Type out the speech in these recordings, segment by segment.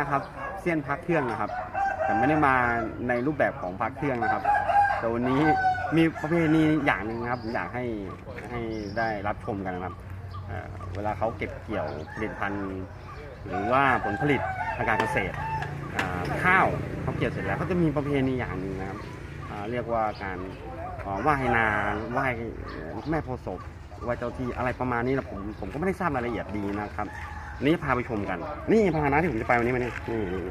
นะครับเซียนพักเครื่องนะครับ แต่ไม่ได้มาในรูปแบบของพักเครื่องนะครับ แต่วันนี้มีประเพณีอย่างหนึ่งนะครับผมอยากให้ให้ได้รับชมกันนะครับเอ่อเวลาเขาเก็บเกี่ยวผลิตภัณฑ์ หรือว่าผลผลิตทางการเกษตรอ่าข้าวเขาเกี่ยวเสร็จแล้วก็จะมีประเพณีอย่างหนึ่งนะครับอ่าเรียกว่าการอ่าไหว้นาไหว้แม่โพธิ์ศพไหว้เจ้าที่อะไรประมาณนี้นะผมผมก็ไม่ได้ทราบรายละเอียดดีนะครับ นนี้พาไปชมกัน นี่พาหนะที่ผมจะไปวันนี้มาเนี่ยนี่นี่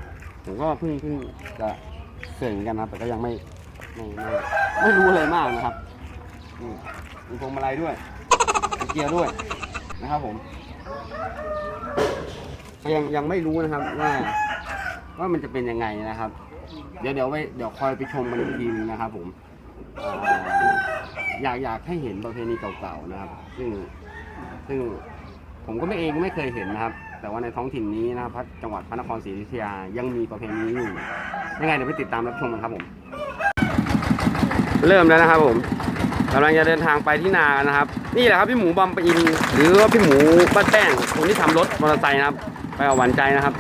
ผมก็เพิ่งเพิ่งจะเสื่อมกันนะครับ แต่ก็ยังไม่ไม่ไม่ไม่รู้อะไรมากนะครับนี่มีพวงมาลัยด้วยมีเกียร์ด้วยนะครับผมยังยังไม่รู้นะครับว่าว่ามันจะเป็นยังไงนะครับ เดี๋ยวเดี๋ยวไว้เดี๋ยวคอยไปชมกันอีกทีนึงนะครับ ผมออยากอยากให้เห็นประเพณีเก่าๆนะครับ ซึ่งซึ่ง ผมก็ไม่เองไม่เคยเห็นนะครับ แต่ว่าในท้องถิ่นนี้นะครับจังหวัดพระนครศรีอยุธยายังมีประเพณีอยู่ยังไงเดี๋ยวไปติดตามรับชมกันครับผม เริ่มแล้วนะครับผมกำลังจะเดินทางไปที่นานะครับ นี่แหละครับพี่หมูบอมปะอิน หรือว่าพี่หมูบ้าแป้งคนที่ทำรถมอเตอร์ไซค์นะครับ ไปเอาหวานใจนะครับ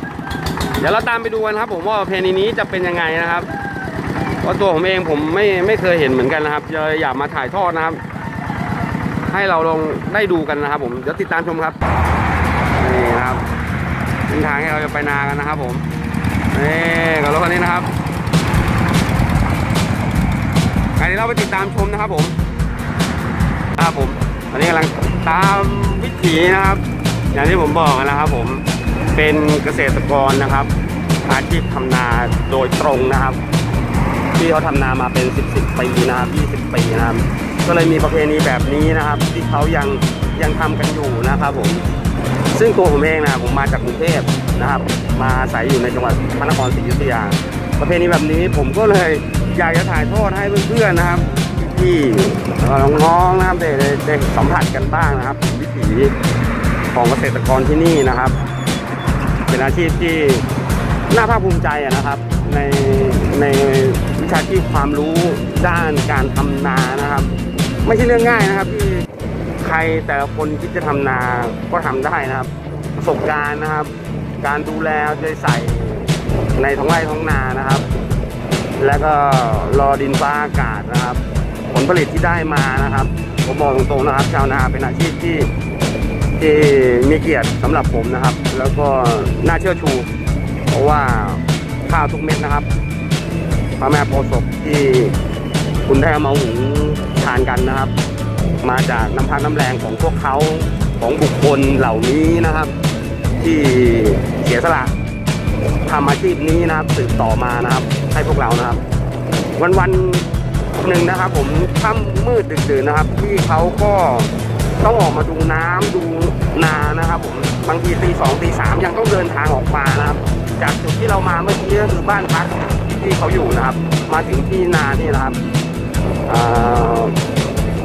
เดี๋ยวเราตามไปดูกันครับ ผมว่าประเพณีนี้จะเป็นยังไงนะครับเพราะตัวผมเองผมไม่ไม่เคยเห็นเหมือนกันนะครับเลยอยากมาถ่ายทอดนะครับ ให้เราลองได้ดูกันนะครับ ผมเดี๋ยวติดตามชมครับนี่นะครับเส้นทางที่เราจะไปนากันนะครับ ผมนี่กับรถคันนี้นะครับใครที่เราไปติดตามชมนะครับ ผมครับผมตอนนี้กำลังตามวิถีนะครับ อย่างที่ผมบอกนะครับ ผมเป็นเกษตรกรนะครับอาชีพทำนาโดยตรงนะครับ ที่เขาทำนามาเป็น 10บสปีนะครับ20ปีนะครับ ก็เลยมีประเพณีแบบนี้นะครับ ที่เขายังยังทำกันอยู่นะครับผมซึ่งตัวผมเองนะผมมาจากกรุงเทพนะครับ มาอาศัยอยู่ในจังหวัดพระนครศรีอยุธยา ประเพณีแบบนี้ผมก็เลยอยากจะถ่ายทอดให้เพื่อนๆนะครับที่น้องๆนะครับได้ได้สัมผัสกันบ้างนะครับ วิถีของเกษตรกรที่นี่นะครับ เป็นอาชีพที่น่าภาคภูมิใจนะครับ ในในวิชาชีพความรู้ด้านการทำนานะครับ ไม่ใช่เรื่องง่ายนะครับที่ใครแต่ละคนคิดจะทำนาก็ทำได้นะครับ ประสบการณ์นะครับ การดูแลเอาใจใส่ในท้องไร่ท้องนานะครับ แล้วก็รอดินฟ้าอากาศนะครับ ผลผลิตที่ได้มานะครับผมบอกตรงๆนะครับชาวนาเป็นอาชีพที่ที่มีเกียรติสำหรับผมนะครับ แล้วก็น่าเชื่อชู เพราะว่าข้าวทุกเม็ดนะครับพระแม่โพธิ์ศพที่คุณได้เอามาหุง ทานกันนะครับ มาจากน้ำพักน้ำแรงของพวกเขาของบุคคลเหล่านี้นะครับ ที่เสียสละทำอาชีพนี้นะครับสืบต่อมานะครับ ให้พวกเรานะครับ วันวันหนึ่งนะครับ ผมค่ำมืดดึกดื่นนะครับ ที่เขาก็ต้องออกมาดูน้ำดูนานะครับ ผมบางทีตีสองตีสามยังต้องเดินทางออกมานะครับ จากจุดที่เรามาเมื่อกี้ก็คือบ้านพักที่เขาอยู่นะครับ มาถึงที่นานี่นะครับ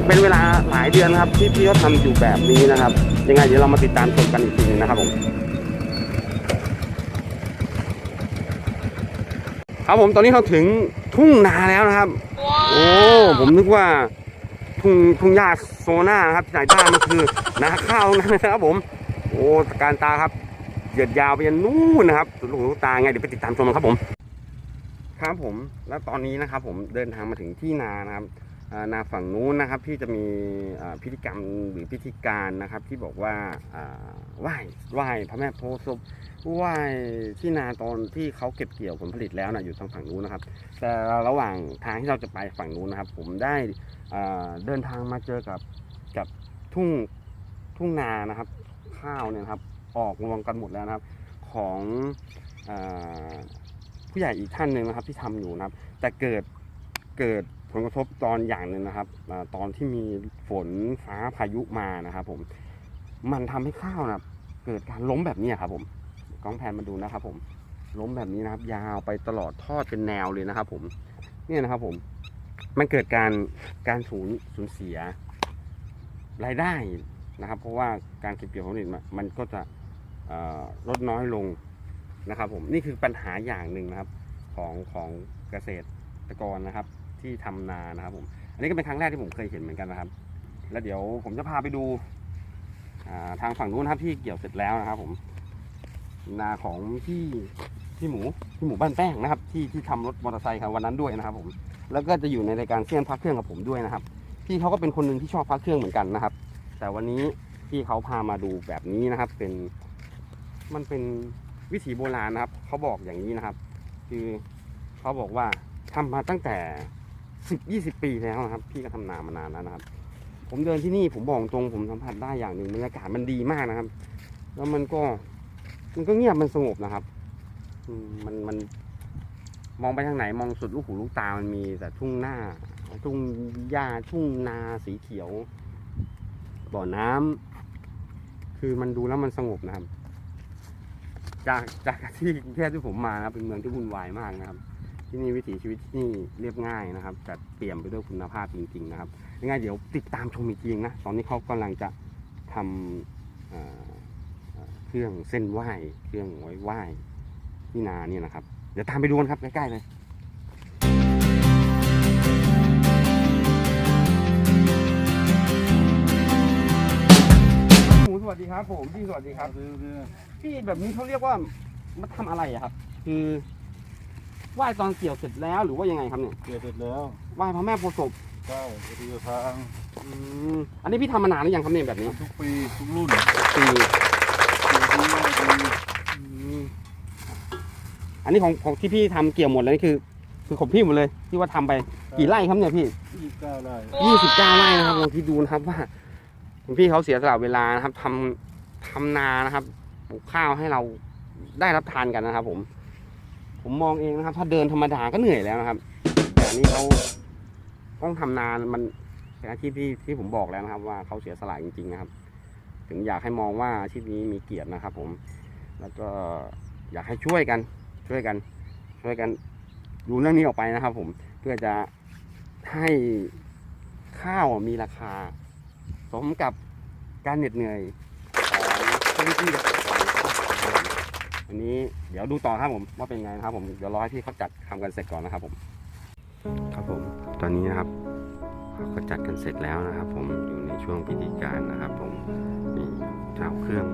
เป็นเวลาหลายเดือนนะครับที่พี่เขาทำอยู่แบบนี้นะครับ ยังไงเดี๋ยวเรามาติดตามชมกันอีกทีนึงนะครับผมครับผมตอนนี้เราถึงทุ่งนาแล้วนะครับ โอ้ผมนึกว่าทุ่งทุ่งหญ้าโซน่านะครับที่ไหนได้มันคือนาข้าวนั่นนะครับผม โอ้ตะการตาครับเหยียดยาวไปยันนู่นนะครับสุดลูกหูลูกตาไงเดี๋ยวไปติดตามชมกันครับผม ครับผมแล้วตอนนี้นะครับผมเดินทางมาถึงที่นานะครับนาฝั่งนู้นนะครับที่จะมีพิธีกรรมหรือพิธีการนะครับที่บอกว่าอ่าไหว้ไหว้พระแม่โพธิ์ศพไหว้ที่นาตอนที่เขาเก็บเกี่ยวผลผลิตแล้วนะอยู่ทางฝั่งนู้นนะครับ แต่ระหว่างทางที่เราจะไปฝั่งนู้นนะครับ ผมได้เดินทางมาเจอกับกับทุ่งทุ่งนานะครับ ข้าวเนี่ยครับออกรวงกันหมดแล้วนะครับของอา ผู้ใหญ่อีกท่านหนึ่งนะครับที่ทำอยู่นะครับ แต่เกิดเกิดผลกระทบตอนอย่างหนึ่งนะครับตอนที่มีฝนฟ้าพายุมานะครับ ผม มันทำให้ข้าวนะเกิดการล้มแบบนี้ครับผมกล้องแพนมาดูนะครับ ผมล้มแบบนี้นะครับ ยาวไปตลอดทอดเป็นแนวเลยนะครับ ผม เนี่ยนะครับ ผม มันเกิดการการสูญสูญเสียรายได้นะครับ เพราะว่าการเก็บเกี่ยวผลผลิตมันก็จะลดน้อยลง นะครับ ผมนี่คือปัญหาอย่างหนึ่งนะครับของของเกษตรกรนะครับ ที่ทำนานะครับ ผมอันนี้ก็เป็นครั้งแรกที่ผมเคยเห็นเหมือนกันนะครับ แล้วเดี๋ยวผมจะพาไปดูทางฝั่งนู้นครับที่เกี่ยวเสร็จแล้วนะครับ ผมนาของพี่พี่หมูพี่หมูบ้านแป้งนะครับ ที่ที่ทำรถมอเตอร์ไซค์ครับวันนั้นด้วยนะครับ ผมแล้วก็จะอยู่ในรายการเซียนพักเครื่องกับผมด้วยนะครับพี่เขาก็เป็นคนหนึ่งที่ชอบพักเครื่องเหมือนกันนะครับ แต่วันนี้พี่เขาพามาดูแบบนี้นะครับ เป็นมันเป็น วิถีโบราณนะครับเขาบอกอย่างนี้นะครับ คือเขาบอกว่าทำมาตั้งแต่สิบยี่สิบปีแล้วนะครับ พี่ก็ทำนามานานแล้วนะครับ ผมเดินที่นี่ผมบอกตรงผมสัมผัสได้อย่างหนึ่งบรรยากาศมันดีมากนะครับ แล้วมันก็มันก็เงียบมันสงบนะครับมันมันมองไปทางไหนมองสุดลูกหูลูกตามันมีแต่ทุ่งหน้า ทุ่งหญ้าทุ่งนาสีเขียวบ่อน้ำคือมันดูแล้วมันสงบนะครับ จากจากที่กรุงเทพที่ผมมานะเป็นเมืองที่วุ่นวายมากนะครับ ที่นี่วิถีชีวิตที่นี่เรียบง่ายนะครับแต่เปี่ยมไปด้วยคุณภาพจริงๆนะครับยังไงเดี๋ยวติดตามชมอีกทีนะตอนนี้เขากำลังจะทำเอ่อเอ่อเครื่องเส้นไหว้เครื่องไว้ไหว้ที่นาเนี่ยนะครับ เดี๋ยวตามไปดูกันครับใกล้ๆเลย สวัสดีครับ ผมพี่สวัสดีครับพี่แบบนี้เขาเรียกว่ามาทำอะไรอะครับ คือไหว้ตอนเกี่ยวเสร็จแล้วหรือว่ายังไงครับเนี่ยเกี่ยวเสร็จแล้วไหว้พระแม่โพธิ์ศพใช่ปฏิบัติทางอืมอันนี้พี่ทำมานานหรือยังครับเนี่ยแบบนี้ทุกปีทุกรุ่นปีปีที่ว่าปีอืมอันนี้ของของที่พี่ทำเกี่ยวหมดเลยนี่คือ คือของพี่หมดเลยที่ว่าทำไปกี่ไร่ครับเนี่ยพี่ ยี่สิบเก้าไร่ ยี่สิบเก้าไร่นะครับลองคิดดูนะครับว่า คุณพี่เขาเสียสละเวลานะครับทำทำนานะครับปลูกข้าวให้เราได้รับทานกันนะครับ ผม ผมมองเองนะครับ ถ้าเดินธรรมดาก็เหนื่อยแล้วนะครับ แต่นี้เขาต้องทำนานมันเป็นอาชีพที่ที่ผมบอกแล้วนะครับ ว่าเขาเสียสละจริงๆนะครับ ถึงอยากให้มองว่าอาชีพนี้มีเกียรตินะครับ ผม แล้วก็อยากให้ช่วยกัน ช่วยกัน ช่วยกันดูเรื่องนี้ออกไปนะครับ ผมเพื่อจะให้ข้าวมีราคา สมกับการเหน็ดเหนื่อยของเจ้าหน้าที่เกษตรกรนะครันนี้เดี๋ยวดูต่อครับผมว่าเป็นไงนะครับผมเดี๋ยวรอให้พี่เขาจัดทำกันเสร็จก่อนนะครับผม ครับผมตอนนี้นะครับเขาก็จัดกันเสร็จแล้วนะครับ ผมอยู่ในช่วงพิธีการนะครับ ผมนี่เจ้าเครื่อง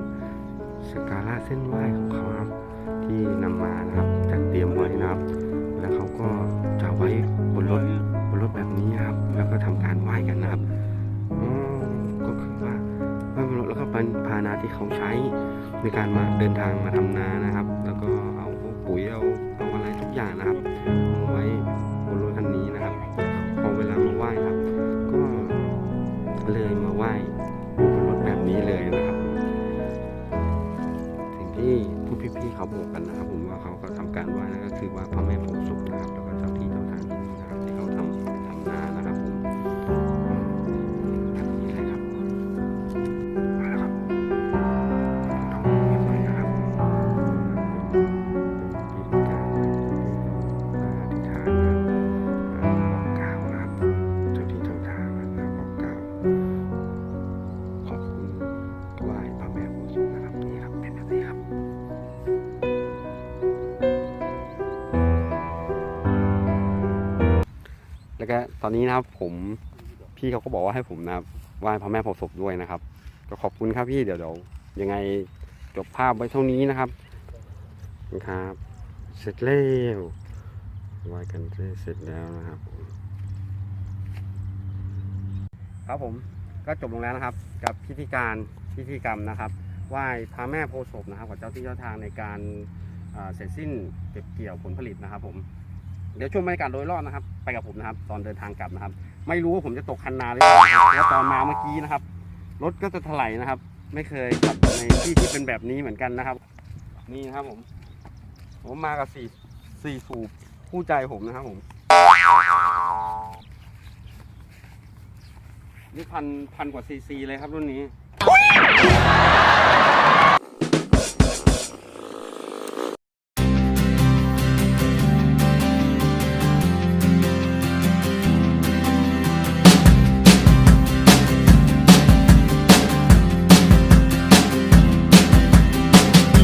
สกการะเส้นไหว้ของเขาครับที่นำมานะครับจัดเตรียมไว้นะครับ แล้วเขาก็จะไว้บน เขาใช้ในการมาเดินทางมาทำนานะครับ แล้วก็เอาปุ๋ยเอาเอาอะไรทุกอย่างนะครับไว้บนรถคันนี้นะครับพอเวลามาไหว้ครับ ก็เลยมาไหว้บนรถแบบนี้เลยนะครับสิ่งที่ผู้พี่ๆเขาบอกกันนะครับ ผมว่าเขาก็ทำการไหว้นั่นก็คือว่าพระแม่โพธิ์ศพนะครับ แล้วก็ตอนนี้นะครับผมพี่เขาก็บอกว่าให้ผมนะครับไหว้พระแม่โพธิ์ศพด้วยนะครับ ก็ขอบคุณครับพี่เดี๋ยวเดี๋ยวยังไงจบภาพไว้เท่านี้นะครับขอบคุณครับเสร็จแล้วไหว้กันเสร็จแล้วนะครับ ครับผมก็จบลงแล้วนะครับ กับพิธีการพิธีกรรมนะครับไหว้พระแม่โพธิ์ศพนะครับกับเจ้าที่เจ้าทางในการเสร็จสิ้นเก็บเกี่ยวผลผลิตนะครับ ผมเดี๋ยวชมบรรยากาศโดยรอบนะครับ ไปกับผมนะครับ ตอนเดินทางกลับนะครับ ไม่รู้ว่าผมจะตกคันนาหรือเปล่านะครับเพราะตอนมาเมื่อกี้นะครับ รถก็จะถลายนะครับ ไม่เคยขับในที่ที่เป็นแบบนี้เหมือนกันนะครับ นี่นะครับผม ผมมากับสี่สี่สูบคู่ใจผมนะครับผมนี่พันพันกว่าซีซีเลยครับรุ่นนี้